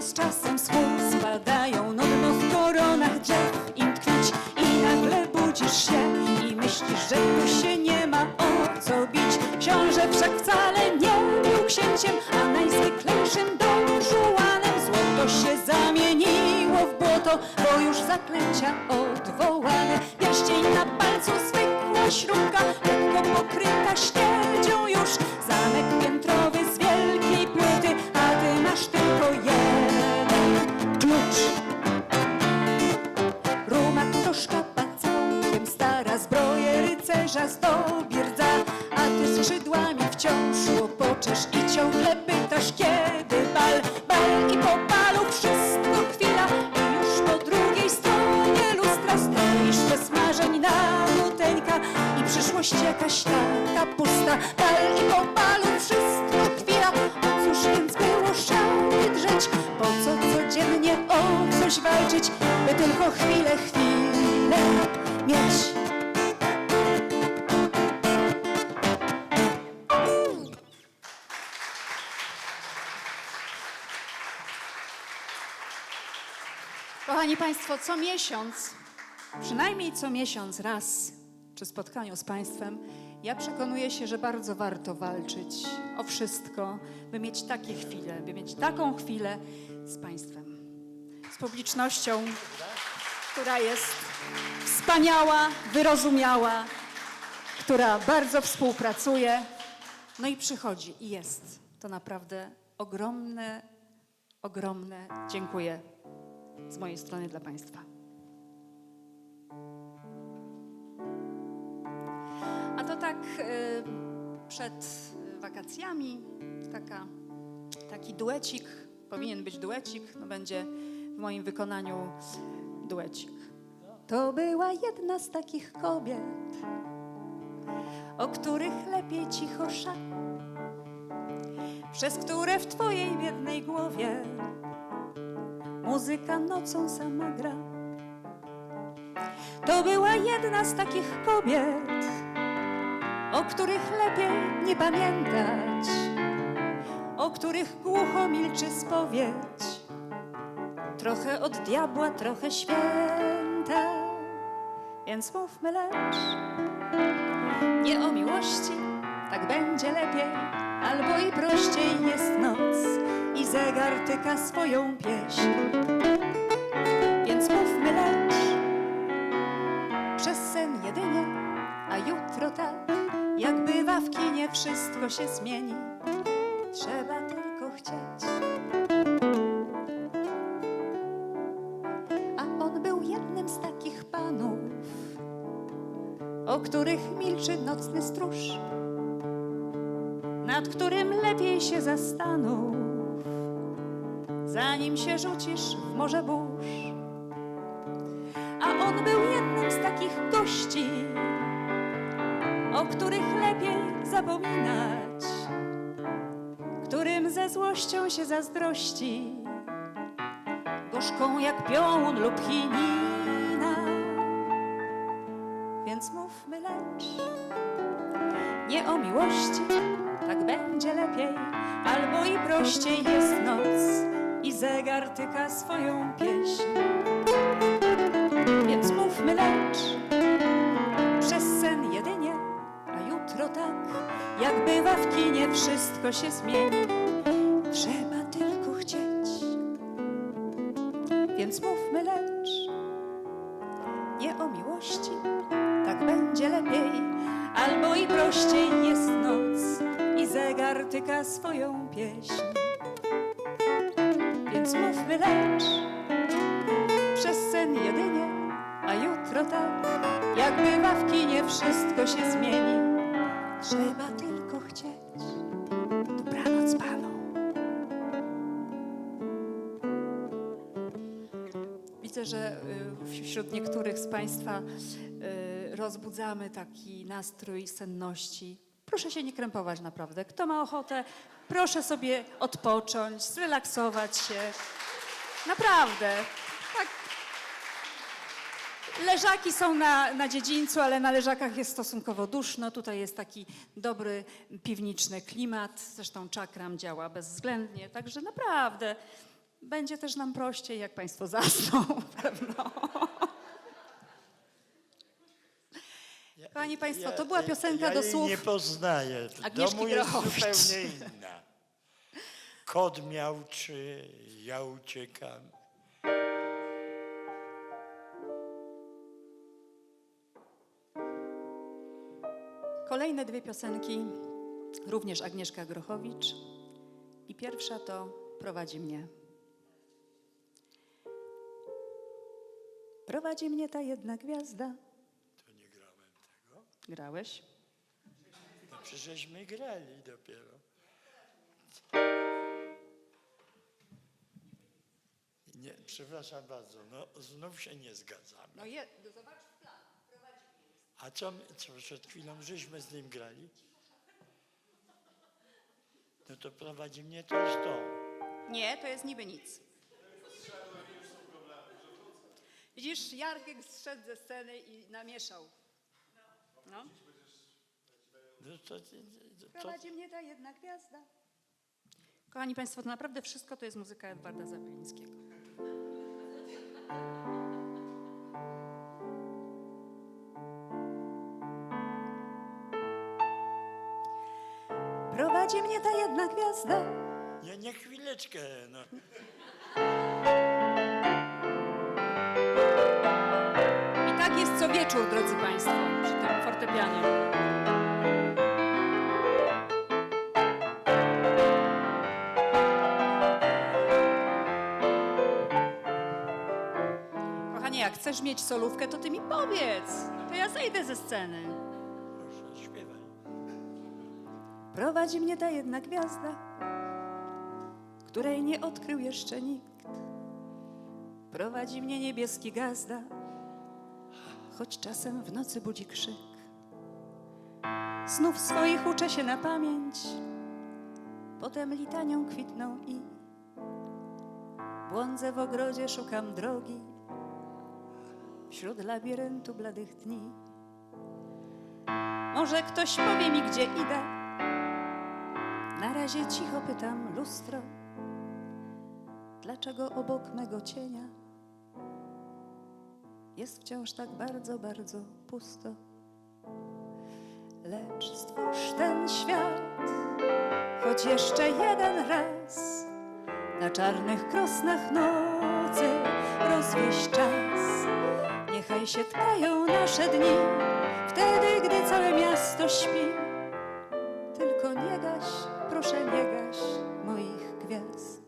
z czasem chmur spadają nudno w koronach drzew im tkwić i nagle budzisz się i myślisz, że tu się nie ma o co bić. Książę wszak wcale nie był księciem, a najzwyklejszym donżuanem. Złoto się zamieniło w błoto, bo już zaklęcia odwołane. Pierścień na palcu zwykła śrubka, lekko pokryta śmierdzią rycerza zdobie rdza, a ty skrzydłami wciąż łopoczesz i ciągle pytasz, kiedy bal, bal i po balu wszystko chwila i już po drugiej stronie lustra stoisz bez marzeń na nuteńka i przyszłość jakaś taka pusta, bal i po balu wszystko chwila, o cóż więc było szalnie drzeć, po co codziennie o coś walczyć, by tylko chwilę, chwilę mieć. Kochani Państwo, co miesiąc, przynajmniej co miesiąc raz przy spotkaniu z Państwem, ja przekonuję się, że bardzo warto walczyć o wszystko, by mieć takie chwile, by mieć taką chwilę z Państwem, z publicznością, która jest wspaniała, wyrozumiała, która bardzo współpracuje, no i przychodzi i jest. To naprawdę ogromne, ogromne dziękuję z mojej strony dla Państwa. A to tak y, przed wakacjami taka, taki duecik, powinien być duecik, no będzie w moim wykonaniu duecik. To była jedna z takich kobiet, o których lepiej cicho szat, przez które w Twojej biednej głowie muzyka nocą sama gra. To była jedna z takich kobiet, o których lepiej nie pamiętać, o których głucho milczy spowiedź. Trochę od diabła, trochę święta, więc mówmy lecz nie o miłości, tak będzie lepiej, albo i prościej jest noc i zegar tyka swoją pieśń. Więc mówmy lecz przez sen jedynie, a jutro tak, jak bywa w kinie, wszystko się zmieni. Trzeba tylko chcieć. A on był jednym z takich panów, o których milczy nocny stróż, nad którym lepiej się zastanów, zanim się rzucisz w morze burz. A on był jednym z takich gości, o których lepiej zapominać, którym ze złością się zazdrości, gorzką jak pion lub chinina. Więc mówmy lecz nie o miłości, tak będzie lepiej, albo i prościej jest noc i zegar tyka swoją pieśń. Więc mówmy lecz przez sen jedynie, a jutro tak, jak bywa w kinie, wszystko się zmieni. Trzeba tylko chcieć. Więc mówmy lecz nie o miłości, tak będzie lepiej, albo i prościej jest noc i zegar tyka swoją Mówmy lecz przez sen jedynie, a jutro tak, jak bywa w kinie, wszystko się zmieni. Trzeba tylko chcieć. Dobranoc panu. Widzę, że y, wśród niektórych z Państwa y, rozbudzamy taki nastrój senności. Proszę się nie krępować naprawdę. Kto ma ochotę, proszę sobie odpocząć, zrelaksować się. Naprawdę. Tak. Leżaki są na, na dziedzińcu, ale na leżakach jest stosunkowo duszno. Tutaj jest taki dobry piwniczny klimat. Zresztą czakram działa bezwzględnie, także naprawdę Będzie też nam prościej, jak Państwo zasną, pewno. Kochani Państwo, to była piosenka ja do jej słów nie poznaję. W Agnieszki domu jest Grochowicz. zupełnie inna. Kod miał, czy ja uciekam. Kolejne dwie piosenki, również Agnieszka Grochowicz. I pierwsza to Prowadzi mnie. Prowadzi mnie ta jedna gwiazda. To nie grałem tego. Grałeś? No przecieżśmy grali dopiero. Nie, przepraszam bardzo, no znów się nie zgadzamy. No je, zobacz w plan. A co, my- co przed chwilą żeśmy z nim grali? No to prowadzi mnie to jest to. Nie, to jest niby nic. Widzisz, Jarek zszedł ze sceny i namieszał. No. No to, to, to, Prowadzi mnie ta jedna gwiazda. Kochani Państwo, to naprawdę wszystko to jest muzyka Edwarda Zablińskiego. Prowadzi mnie ta jedna gwiazda. nie, nie chwileczkę, no. I tak jest co wieczór, drodzy Państwo, przy tym fortepianie. Jak chcesz mieć solówkę, to ty mi powiedz. To ja zejdę ze sceny. Proszę, śpiewaj. Prowadzi mnie ta jedna gwiazda, której nie odkrył jeszcze nikt. Prowadzi mnie niebieski gazda, choć czasem w nocy budzi krzyk. Snów swoich uczę się na pamięć, potem litanią kwitną i błądzę w ogrodzie, szukam drogi wśród labiryntu bladych dni. Może ktoś powie mi, gdzie idę, na razie cicho pytam lustro, dlaczego obok mego cienia jest wciąż tak bardzo, bardzo pusto. Lecz stwórz ten świat, choć jeszcze jeden raz, na czarnych krosnach nocy rozwieś czas. Niechaj się tkają nasze dni, wtedy, gdy całe miasto śpi. Tylko nie gaś, proszę nie gaś moich gwiazd.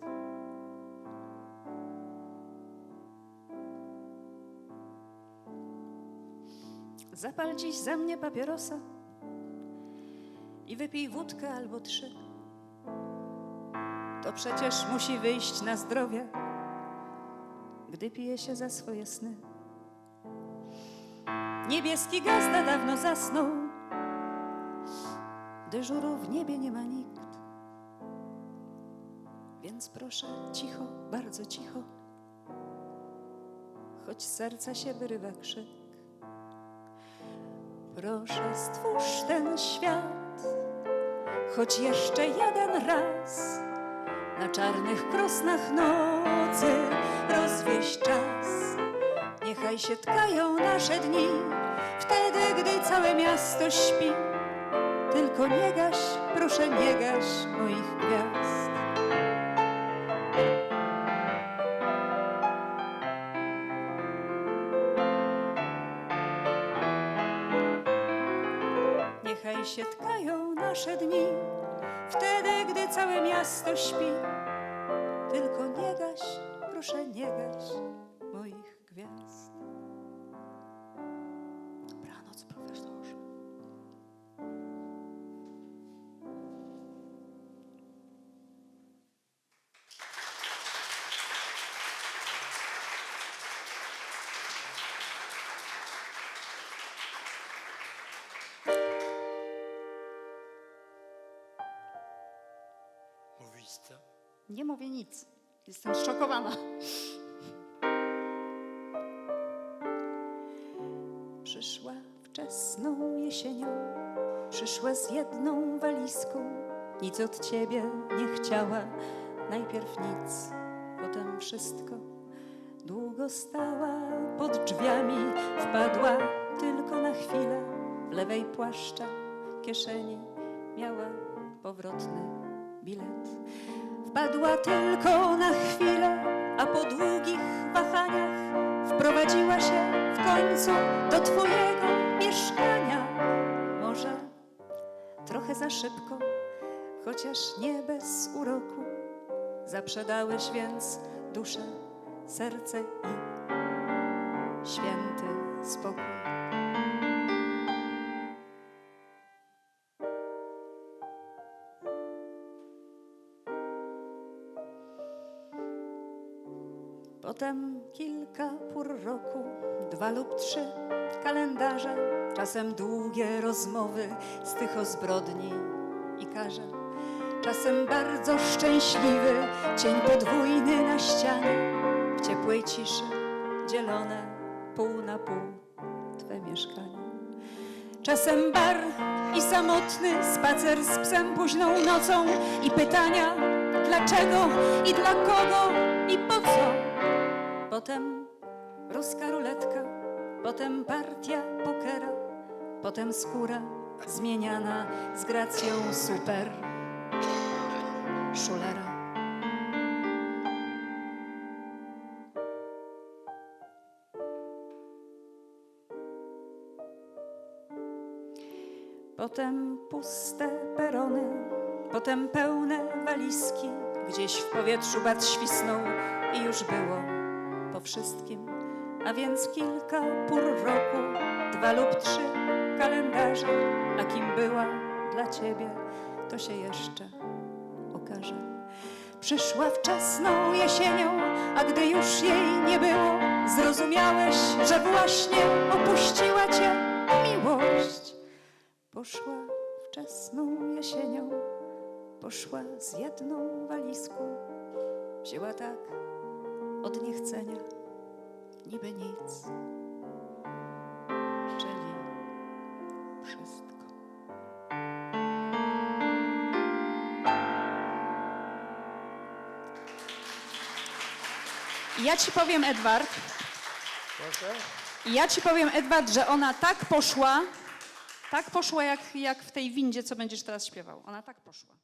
Zapal dziś za mnie papierosa i wypij wódkę albo trzy. To przecież musi wyjść na zdrowie, gdy pije się za swoje sny. Niebieski gazda dawno zasnął, Dyżuru w niebie nie ma nikt. Więc proszę cicho, bardzo cicho, choć serca się wyrywa krzyk. Proszę stwórz ten świat, choć jeszcze jeden raz. Na czarnych krosnach nocy rozwieś czas. Niechaj się tkają nasze dni, wtedy, gdy całe miasto śpi. Tylko nie gaś, proszę nie gaś moich gwiazd. Niechaj się tkają nasze dni, wtedy, gdy całe miasto śpi. Tylko nie gaś, proszę nie gaś Nie mówię nic. Jestem zszokowana. Przyszła wczesną jesienią, przyszła z jedną walizką. Nic od ciebie nie chciała, najpierw nic, potem wszystko. Długo stała pod drzwiami, wpadła tylko na chwilę. W lewej płaszcza kieszeni miała powrotny bilet. Wpadła tylko na chwilę, a po długich wahaniach wprowadziła się w końcu do twojego mieszkania. Może trochę za szybko, chociaż nie bez uroku. Zaprzedałeś więc duszę, serce i święty spokój. Potem kilka pór roku, dwa lub trzy kalendarze, czasem długie rozmowy z tych o zbrodni i karze. Czasem bardzo szczęśliwy cień podwójny na ścianie, w ciepłej ciszy dzielone pół na pół Twe mieszkanie. Czasem bar i samotny spacer z psem późną nocą i pytania dlaczego i dla kogo. Potem ruska ruletka, potem partia pokera, potem skóra zmieniana z gracją super szulera. Potem puste perony, potem pełne walizki. Gdzieś w powietrzu bat świsnął i już było wszystkim. A więc kilka pór roku, dwa lub trzy kalendarze. A kim była dla ciebie, to się jeszcze okaże. Przyszła wczesną jesienią, a gdy już jej nie było, zrozumiałeś, że właśnie opuściła cię miłość. Poszła wczesną jesienią, poszła z jedną walizką. Wzięła tak od niechcenia, niby nic, czyli wszystko. Ja ci powiem, Edward, Proszę? ja ci powiem, Edward, że ona tak poszła, tak poszła jak, jak w tej windzie, co będziesz teraz śpiewał. Ona tak poszła.